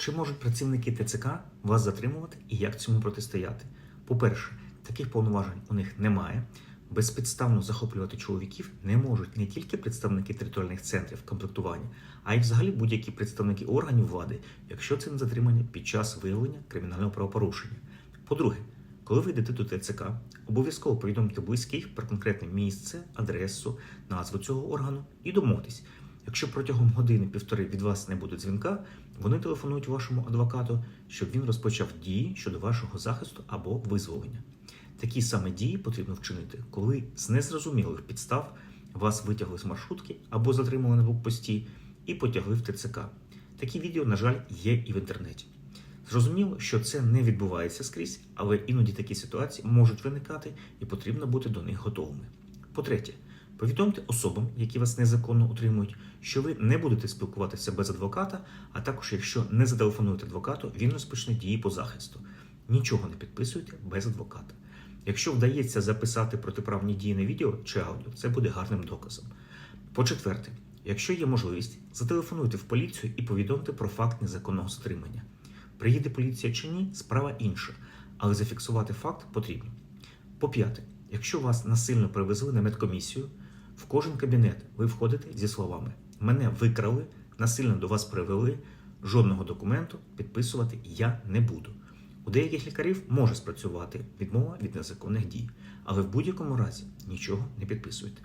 Чи можуть працівники ТЦК вас затримувати і як цьому протистояти? По-перше, таких повноважень у них немає. Безпідставно захоплювати чоловіків не можуть не тільки представники територіальних центрів комплектування, а й взагалі будь-які представники органів влади, якщо це не затримання під час виявлення кримінального правопорушення. По-друге, коли ви йдете до ТЦК, обов'язково повідомте близьких про конкретне місце, адресу, назву цього органу і домовтесь. Якщо протягом години-півтори від вас не буде дзвінка, вони телефонують вашому адвокату, щоб він розпочав дії щодо вашого захисту або визволення. Такі саме дії потрібно вчинити, коли з незрозумілих підстав вас витягли з маршрутки або затримали на блокпості і потягли в ТЦК. Такі відео, на жаль, є і в інтернеті. Зрозуміло, що це не відбувається скрізь, але іноді такі ситуації можуть виникати і потрібно бути до них готовими. По-третє, повідомте особам, які вас незаконно утримують, що ви не будете спілкуватися без адвоката, а також якщо не зателефонуєте адвокату, він розпочне дії по захисту. Нічого не підписуйте без адвоката. Якщо вдається записати протиправні дії на відео чи аудіо, це буде гарним доказом. По-четверте, якщо є можливість, зателефонуйте в поліцію і повідомте про факт незаконного стримання. Приїде поліція чи ні, справа інша, але зафіксувати факт потрібно. По-п'яте, якщо вас насильно привезли на медкомісію, кожен кабінет ви входите зі словами Мене викрали, насильно до вас привели, жодного документу підписувати я не буду. У деяких лікарів може спрацювати відмова від незаконних дій, але в будь-якому разі нічого не підписуйте.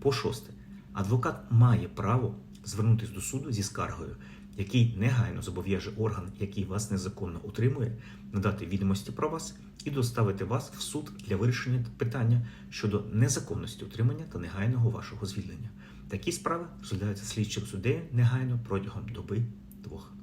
По шосте, адвокат має право звернутися до суду зі скаргою, який негайно зобов'яже орган, який вас незаконно утримує, надати відомості про вас і доставити вас в суд для вирішення питання щодо незаконності утримання та негайного вашого звільнення. Такі справи розглядаються слідчим суддею негайно протягом доби двох.